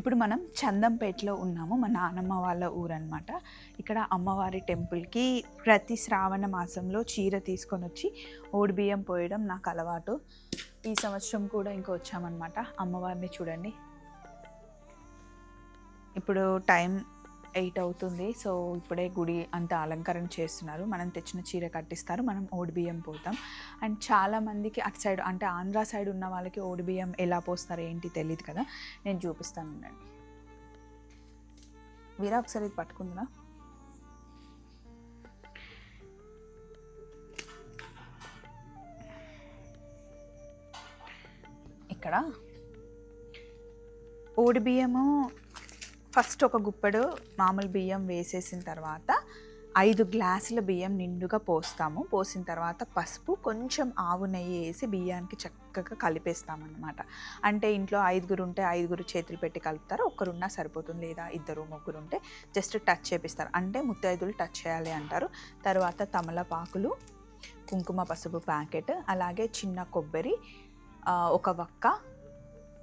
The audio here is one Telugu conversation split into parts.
ఇప్పుడు మనం చందంపేటలో ఉన్నాము మా నానమ్మ వాళ్ళ ఊరనమాట ఇక్కడ అమ్మవారి టెంపుల్కి ప్రతి శ్రావణ మాసంలో చీర తీసుకొని వచ్చి ఓడి బియ్యం పోయడం నాకు అలవాటు. ఈ సంవత్సరం కూడా ఇంకా వచ్చామన్నమాట. అమ్మవారిని చూడండి. ఇప్పుడు టైం ఎయిట్ అవుతుంది. సో ఇప్పుడే గుడి అంత అలంకరణ చేస్తున్నారు. మనం తెచ్చిన చీర కట్టిస్తారు. మనం ఓడిబియ్యం పోతాం. అండ్ చాలా మందికి అటు సైడ్ అంటే ఆంధ్ర సైడ్ ఉన్న వాళ్ళకి ఓడిబియ్యం ఎలా పోస్తారు ఏంటి తెలియదు కదా. నేను చూపిస్తాను ఉండండి వీరా ఒకసారి ఇది పట్టుకుందా? ఇక్కడ? ఓడి బియ్యము ఫస్ట్ ఒక గుప్పెడు మామూలు బియ్యం వేసేసిన తర్వాత ఐదు గ్లాసుల బియ్యం నిండుగా పోస్తాము. పోసిన తర్వాత పసుపు కొంచెం ఆవు నెయ్యి వేసి బియ్యానికి చక్కగా కలిపేస్తామన్నమాట. అంటే ఇంట్లో ఐదుగురు ఉంటే ఐదుగురు చేతులు పెట్టి కలుపుతారు ఒక్కరున్నా సరిపోతుంది లేదా ఇద్దరు ముగ్గురు ఉంటే జస్ట్ టచ్ చేపిస్తారు. అంటే ముత్తైదులు టచ్ చేయాలి అంటారు. తర్వాత తమలపాకులు కుంకుమ పసుపు ప్యాకెట్ అలాగే చిన్న కొబ్బరి ఒక వక్క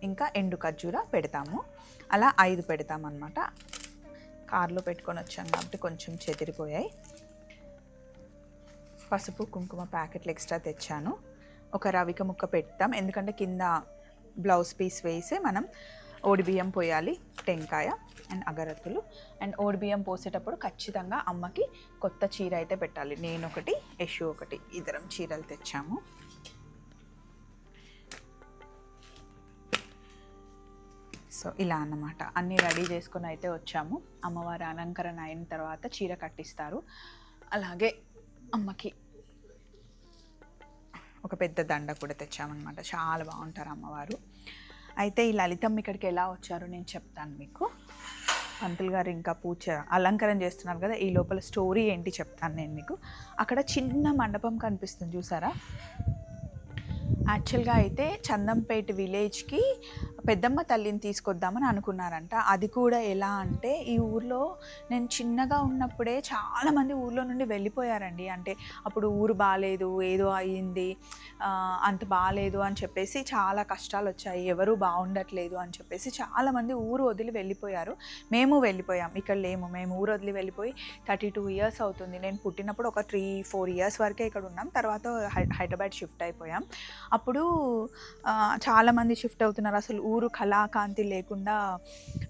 ఇంకా ఎండు ఖర్జూర పెడతాము. అలా ఐదు పెడతామన్నమాట. కారులో పెట్టుకొని వచ్చాను కాబట్టి కొంచెం చెదిరిపోయాయి. పసుపు కుంకుమ ప్యాకెట్లు ఎక్స్ట్రా తెచ్చాను. ఒక రవిక ముక్క పెడతాం. ఎందుకంటే కింద బ్లౌజ్ పీస్ వేసి మనం ఓడిబియ్యం పోయాలి టెంకాయ అండ్ అగరత్తులు. అండ్ ఓడి బియ్యం పోసేటప్పుడు ఖచ్చితంగా అమ్మకి కొత్త చీర అయితే పెట్టాలి. నేను ఒకటి యశు ఒకటి ఇద్దరం చీరలు తెచ్చాము. సో ఇలా అన్నమాట. అన్నీ రెడీ చేసుకొని అయితే వచ్చాము. అమ్మవారి అలంకరణ అయిన తర్వాత చీర కట్టిస్తారు. అలాగే అమ్మకి ఒక పెద్ద దండ కూడా తెచ్చామన్నమాట. చాలా బాగుంటారు అమ్మవారు. అయితే ఈ లలితమ్మ ఇక్కడికి ఎలా వచ్చారో నేను చెప్తాను మీకు. పంతులు గారు ఇంకా పూజ అలంకరణ చేస్తున్నారు కదా ఈ లోపల స్టోరీ ఏంటి చెప్తాను నేను మీకు. అక్కడ చిన్న మండపం కనిపిస్తుంది చూసారా? యాక్చువల్గా అయితే చందంపేట విలేజ్కి పెద్దమ్మ తల్లిని తీసుకొద్దామని అనుకున్నారంట. అది కూడా ఎలా అంటే ఈ ఊర్లో నేను చిన్నగా ఉన్నప్పుడే చాలామంది ఊర్లో నుండి వెళ్ళిపోయారండి. అంటే అప్పుడు ఊరు బాగాలేదు ఏదో అయ్యింది అంత బాగాలేదు అని చెప్పేసి చాలా కష్టాలు వచ్చాయి. ఎవరు బాగుండట్లేదు అని చెప్పేసి చాలామంది ఊరు వదిలి వెళ్ళిపోయారు. మేము వెళ్ళిపోయాం. ఇక్కడ లేము. మేము ఊరు వదిలి వెళ్ళిపోయి థర్టీ టూ ఇయర్స్ అవుతుంది. నేను పుట్టినప్పుడు ఒక త్రీ ఫోర్ ఇయర్స్ వరకే ఇక్కడ ఉన్నాం. తర్వాత హై- హైదరాబాద్ షిఫ్ట్ అయిపోయాం. అప్పుడు చాలామంది షిఫ్ట్ అవుతున్నారు. అసలు ఊరు ఊరు కళాకాంతి లేకుండా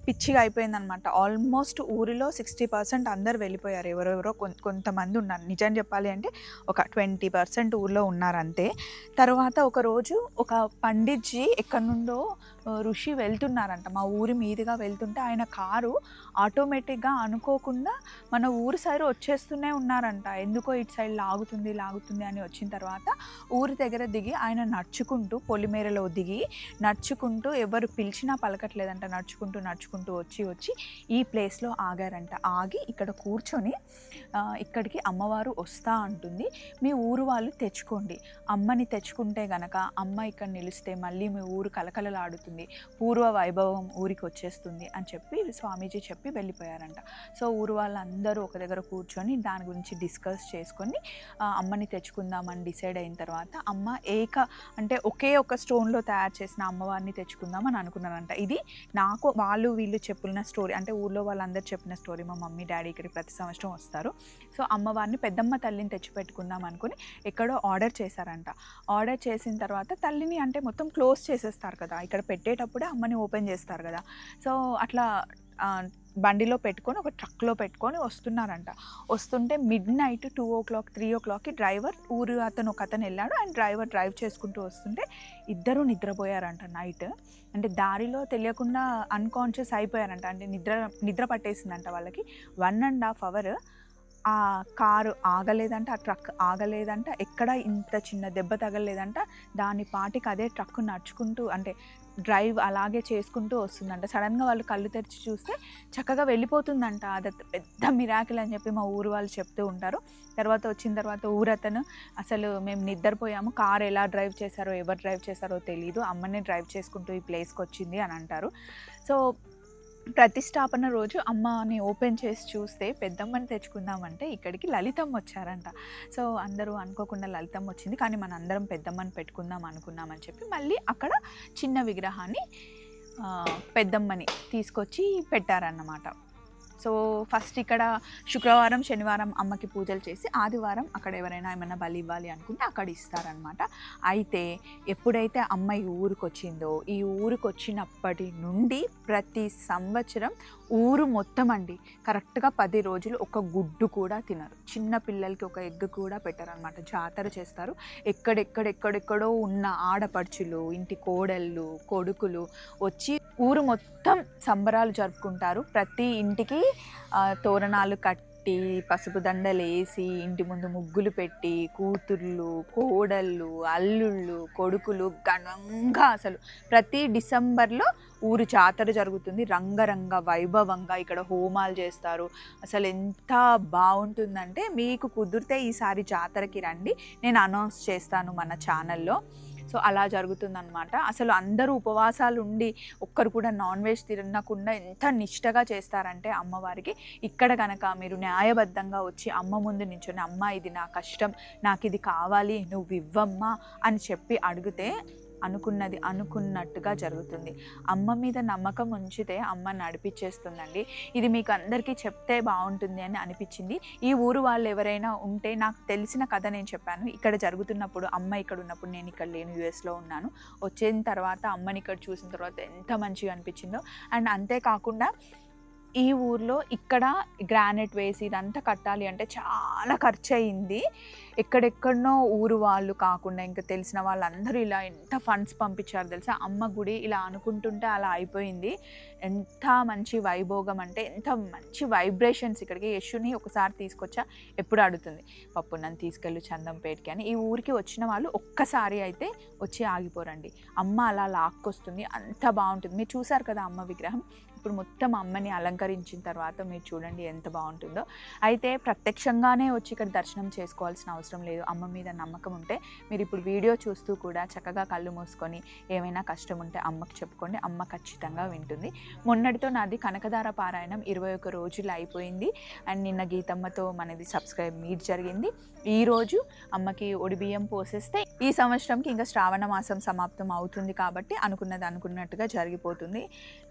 పిచ్చిగా అయిపోయిందనమాట. ఆల్మోస్ట్ ఊరిలో సిక్స్టీ పర్సెంట్ అందరు వెళ్ళిపోయారు. ఎవరెవరో కొంతమంది ఉన్నారు. నిజం చెప్పాలి అంటే ఒక ట్వంటీ పర్సెంట్ ఊర్లో ఉన్నారు అంతే తర్వాత ఒకరోజు ఒక పండిట్జీ ఎక్కడి నుండో ఋషి వెళ్తున్నారంట. మా ఊరి మీదుగా వెళ్తుంటే ఆయన కారు ఆటోమేటిక్గా అనుకోకుండా మన ఊరి సైడ్ వచ్చేస్తూనే ఉన్నారంట. ఎందుకో ఇటు సైడ్ లాగుతుంది లాగుతుంది అని వచ్చిన తర్వాత ఊరి దగ్గర దిగి ఆయన నడుచుకుంటూ పొలిమేరలో దిగి నడుచుకుంటూ ఎవరు పిలిచినా పలకట్లేదంట. నడుచుకుంటూ నడుచుకుంటూ వచ్చి వచ్చి ఈ ప్లేస్లో ఆగారంట. ఆగి ఇక్కడ కూర్చొని ఇక్కడికి అమ్మవారు వస్తా అంటుంది. మీ ఊరు వాళ్ళు తెచ్చుకోండి. అమ్మని తెచ్చుకుంటే గనక అమ్మ ఇక్కడ నిలిస్తే మళ్ళీ మీ ఊరు కలకలలాడుతుంది. పూర్వ వైభవం ఊరికి వచ్చేస్తుంది అని చెప్పి స్వామీజీ చెప్పి వెళ్ళిపోయారంట. సో ఊరు వాళ్ళందరూ ఒక దగ్గర కూర్చొని దాని గురించి డిస్కస్ చేసుకొని అమ్మని తెచ్చుకుందామని డిసైడ్ అయిన తర్వాత అమ్మ ఏక అంటే ఒకే ఒక స్టోన్లో తయారు చేసిన అమ్మవారిని తెచ్చుకుందామని అనుకున్నారంట. ఇది నాకు వాళ్ళు వీళ్ళు చెప్పిన స్టోరీ అంటే ఊర్లో వాళ్ళందరూ చెప్పిన స్టోరీ మా మమ్మీ డాడీ ఇక్కడికి ప్రతి సంవత్సరం వస్తారు. సో అమ్మవారిని పెద్దమ్మ తల్లిని తెచ్చి పెట్టుకుందాం అనుకుని ఎక్కడో ఆర్డర్ చేశారంట. ఆర్డర్ చేసిన తర్వాత తల్లిని అంటే మొత్తం క్లోజ్ చేసేస్తారు కదా ఇక్కడ పెట్టేటప్పుడే అమ్మని ఓపెన్ చేస్తారు కదా. సో అట్లా బండిలో పెట్టుకొని ఒక ట్రక్లో పెట్టుకొని వస్తున్నారంట. వస్తుంటే midnight two o'clock three ఓ క్లాక్కి డ్రైవర్ ఊరు అతను ఒక అతను వెళ్ళాడు. అండ్ డ్రైవర్ డ్రైవ్ చేసుకుంటూ వస్తుంటే ఇద్దరు నిద్రపోయారంట నైట్. అంటే దారిలో తెలియకుండా అన్కాన్షియస్ అయిపోయారంట. అంటే నిద్ర నిద్ర పట్టేసిందంట వాళ్ళకి. వన్ అండ్ హాఫ్ అవర్ ఆ కారు ఆగలేదంట ఆ ట్రక్ ఆగలేదంట. ఎక్కడ ఇంత చిన్న దెబ్బ తగలేదంట దాని పాటికి అదే ట్రక్ నడుచుకుంటూ అంటే డ్రైవ్ అలాగే చేసుకుంటూ వస్తుందంట. సడన్గా వాళ్ళు కళ్ళు తెరిచి చూస్తే చక్కగా వెళ్ళిపోతుందంట అది పెద్ద మిరాకిల్ అని చెప్పి మా ఊరు వాళ్ళు చెప్తూ ఉంటారు. తర్వాత వచ్చిన తర్వాత ఊరతను అసలు మేము నిద్రపోయాము. కార్ ఎలా డ్రైవ్ చేశారో ఎవరు డ్రైవ్ చేశారో తెలియదు అమ్మనే డ్రైవ్ చేసుకుంటూ ఈ ప్లేస్కి వచ్చింది అని అంటారు. సో ప్రతిష్టాపన రోజు అమ్మని ఓపెన్ చేసి చూస్తే పెద్దమ్మని తెచ్చుకుందామంటే ఇక్కడికి లలితమ్మ వచ్చారంట. సో అందరూ అనుకోకుండా లలితమ్మ వచ్చింది. కానీ మన అందరం పెద్దమ్మని పెట్టుకుందాం అనుకున్నామని చెప్పి మళ్ళీ అక్కడ చిన్న విగ్రహాన్ని పెద్దమ్మని తీసుకొచ్చి పెట్టారన్నమాట. సో ఫస్ట్ ఇక్కడ శుక్రవారం శనివారం అమ్మకి పూజలు చేసి ఆదివారం అక్కడ ఎవరైనా ఏమైనా బలి ఇవ్వాలి అనుకుంటే అక్కడ ఇస్తారనమాట అయితే ఎప్పుడైతే అమ్మ ఈ ఊరికి వచ్చిందో ఈ ఊరికి వచ్చినప్పటి నుండి ప్రతి సంవత్సరం ఊరు మొత్తం అండి. కరెక్ట్గా పది రోజులు ఒక గుడ్డు కూడా తినరు. చిన్న పిల్లలకి ఒక ఎగ్ కూడా పెట్టారనమాట జాతర చేస్తారు. ఎక్కడెక్కడెక్కడెక్కడో ఉన్న ఆడపడుచులు ఇంటి కోడళ్ళు కొడుకులు వచ్చి ఊరు మొత్తం సంబరాలు జరుపుకుంటారు. ప్రతి ఇంటికి తోరణాలు కట్టి పసుపు దండలు వేసి ఇంటి ముందు ముగ్గులు పెట్టి కూతుళ్ళు కోడళ్ళు అల్లుళ్ళు కొడుకులు ఘనంగా అసలు ప్రతి డిసెంబర్లో ఊరు జాతర జరుగుతుంది. రంగరంగ వైభవంగా ఇక్కడ హోమాలు చేస్తారు. అసలు ఎంత బాగుంటుందంటే మీకు కుదిరితే ఈసారి జాతరకి రండి. నేను అనౌన్స్ చేస్తాను మన ఛానల్లో. సో అలా జరుగుతుందన్నమాట. అసలు అందరూ ఉపవాసాలు ఉండి ఒక్కరు కూడా నాన్ వెజ్ తినకుండా ఎంత నిష్టగా చేస్తారంటే అమ్మవారికి. ఇక్కడ కనుక మీరు న్యాయబద్ధంగా వచ్చి అమ్మ ముందు నించొని అమ్మ ఇది నా కష్టం. నాకు ఇది కావాలి. నువ్వు ఇవ్వమ్మా అని చెప్పి అడిగితే అనుకున్నది అనుకున్నట్టుగా జరుగుతుంది. అమ్మ మీద నమ్మకం ఉంచితే అమ్మ నడిపించేస్తుందండి ఇది మీకు అందరికీ చెప్తే బాగుంటుంది అని అనిపించింది. ఈ ఊరు వాళ్ళు ఎవరైనా ఉంటే నాకు తెలిసిన కథ నేను చెప్పాను. ఇక్కడ జరుగుతున్నప్పుడు అమ్మ ఇక్కడ ఉన్నప్పుడు నేను ఇక్కడ లేను యూఎస్లో ఉన్నాను. వచ్చిన తర్వాత అమ్మని ఇక్కడ చూసిన తర్వాత ఎంత మంచిగా అనిపించిందో. అండ్ అంతేకాకుండా ఈ ఊర్లో ఇక్కడ గ్రానైట్ వేసి ఇదంతా కట్టాలి అంటే చాలా ఖర్చు అయింది ఎక్కడెక్కడనో ఊరు వాళ్ళు కాకుండా ఇంకా తెలిసిన వాళ్ళందరూ ఇలా ఎంత ఫండ్స్ పంపించారు తెలుసా? అమ్మ గుడి ఇలా అనుకుంటుంటే అలా అయిపోయింది. ఎంత మంచి వైభోగం అంటే ఎంత మంచి వైబ్రేషన్స్ ఇక్కడికి యశుని ఒకసారి తీసుకొచ్చా? ఎప్పుడు అడుగుతుంది. పప్పు నన్ను తీసుకెళ్ళు చందంపేటకి అని. ఈ ఊరికి వచ్చిన వాళ్ళు ఒక్కసారి అయితే వచ్చి ఆగిపోరండి. అమ్మ అలా లాక్కొస్తుంది. అంత బాగుంటుంది. మీరు చూసారు కదా అమ్మ విగ్రహం? ఇప్పుడు మొత్తం అమ్మని అలంకరించిన తర్వాత మీరు చూడండి ఎంత బాగుంటుందో. అయితే ప్రత్యక్షంగానే వచ్చి ఇక్కడ దర్శనం చేసుకోవాల్సిన అవసరం లేదు. అమ్మ మీద నమ్మకం ఉంటే మీరు ఇప్పుడు వీడియో చూస్తూ కూడా చక్కగా కళ్ళు మూసుకొని ఏమైనా కష్టం ఉంటే అమ్మకి చెప్పుకోండి. అమ్మ ఖచ్చితంగా వింటుంది. మొన్నటితో నాది కనకదార పారాయణం ఇరవై ఒక రోజులు అయిపోయింది. అండ్ నిన్న గీతమ్మతో మనది సబ్స్క్రైబ్ మీట్ జరిగింది. ఈరోజు అమ్మకి ఒడిబియ్యం పోసేస్తే ఈ సంవత్సరంకి ఇంకా శ్రావణ మాసం సమాప్తం అవుతుంది కాబట్టి అనుకున్నది అనుకున్నట్టుగా జరిగిపోతుంది.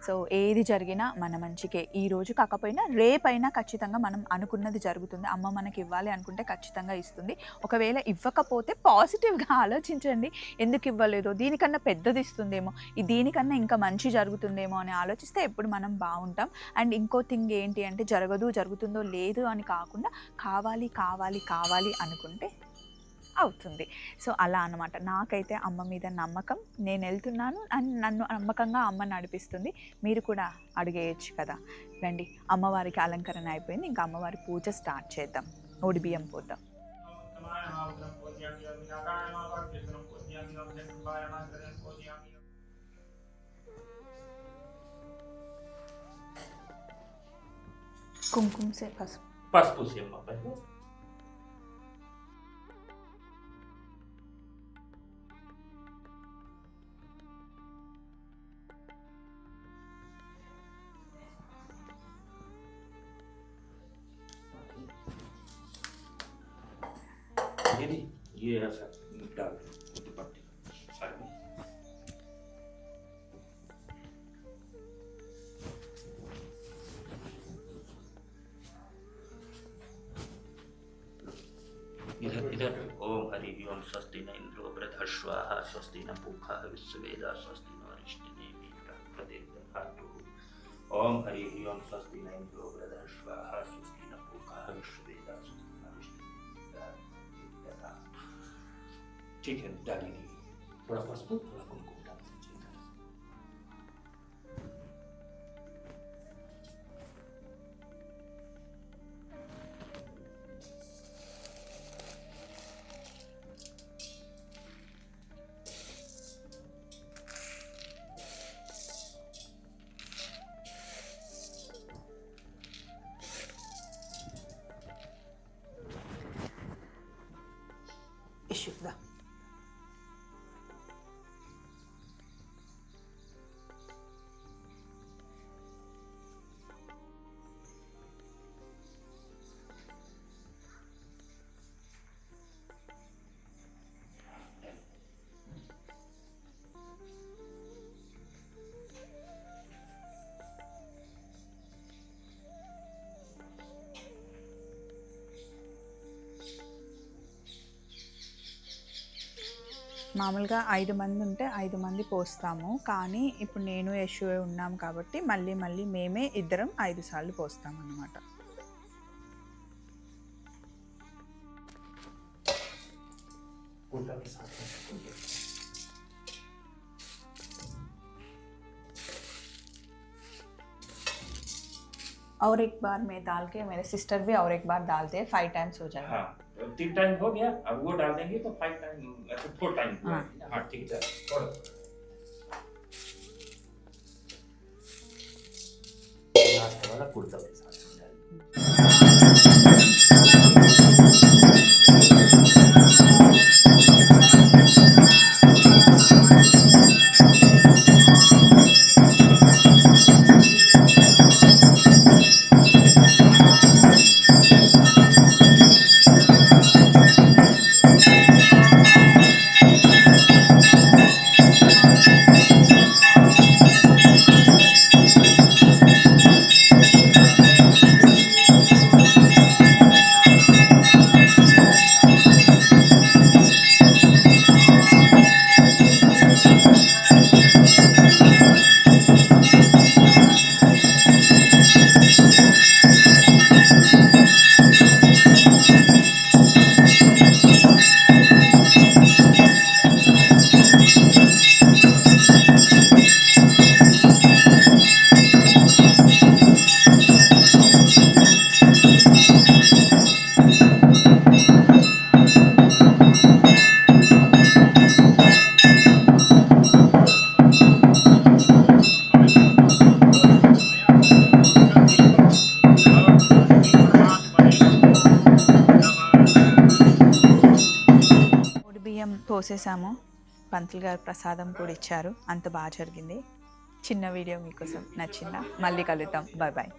సో ఏది జరిగినా మన మంచికే ఈ రోజు కాకపోయినా రేపైనా ఖచ్చితంగా మనం అనుకున్నది జరుగుతుంది. అమ్మ మనకి ఇవ్వాలి అనుకుంటే ఖచ్చితంగా ఇస్తుంది. ఒకవేళ ఇవ్వకపోతే పాజిటివ్గా ఆలోచించండి. ఎందుకు ఇవ్వలేదో దీనికన్నా పెద్దది ఇస్తుందేమో దీనికన్నా ఇంకా మంచి జరుగుతుందేమో అని ఆలోచిస్తే ఎప్పుడు మనం బాగుంటాం. అండ్ ఇంకో థింగ్ ఏంటి అంటే జరగదు జరుగుతుందో లేదు అని కాకుండా కావాలి కావాలి కావాలి అనుకుంటే అవుతుంది. సో అలా అనమాట నాకైతే అమ్మ మీద నమ్మకం. నేను వెళ్తున్నాను. అని నన్ను నమ్మకంగా అమ్మ నడిపిస్తుంది. మీరు కూడా అడిగేయచ్చు కదా. రండి. అమ్మవారికి అలంకరణ అయిపోయింది. ఇంకా అమ్మవారి పూజ స్టార్ట్ చేద్దాం. ఓడి బియ్యం పోద్దాం. కుంకుమ సే పసుపు. పసుపు సీమ डाल दो स्वस्ति न इंद्रो वृधश्वाः स्वस्ति न विश्ववेदा स्वस्ति न अरिष्टिनेमि प्रदेवधातु ओम हरि ओम स्वस्ति न इंद्रो वृधश्वाः jika dan ini berapa sebut pelakon kudang sejengkal. Ищу. మామూలుగా ఐదు మంది ఉంటే ఐదు మంది పోస్తాము కానీ ఇప్పుడు నేను యశు ఉన్నాం కాబట్టి మళ్ళీ మళ్ళీ మేమే ఇద్దరం ఐదు సార్లు పోస్తాం అన్నమాట गुड़ के साथ में और एक बार मैं डाल के मेरे सिस्टर भी और एक बार डालते हैं फाइव टाइम्स हो जाएगा हाँ तीन टाइम हो गया अब वो डाल देंगे तो फाइव टाइम फोर टाइम हाँ। हाँ ठीक है కోసేసాము పోసేసాము పంతులు గారు ప్రసాదం కూడా ఇచ్చారు. అంత బాగా జరిగింది. చిన్న వీడియో మీకోసం నచ్చిందా? మళ్ళీ కలుద్దాం. Bye bye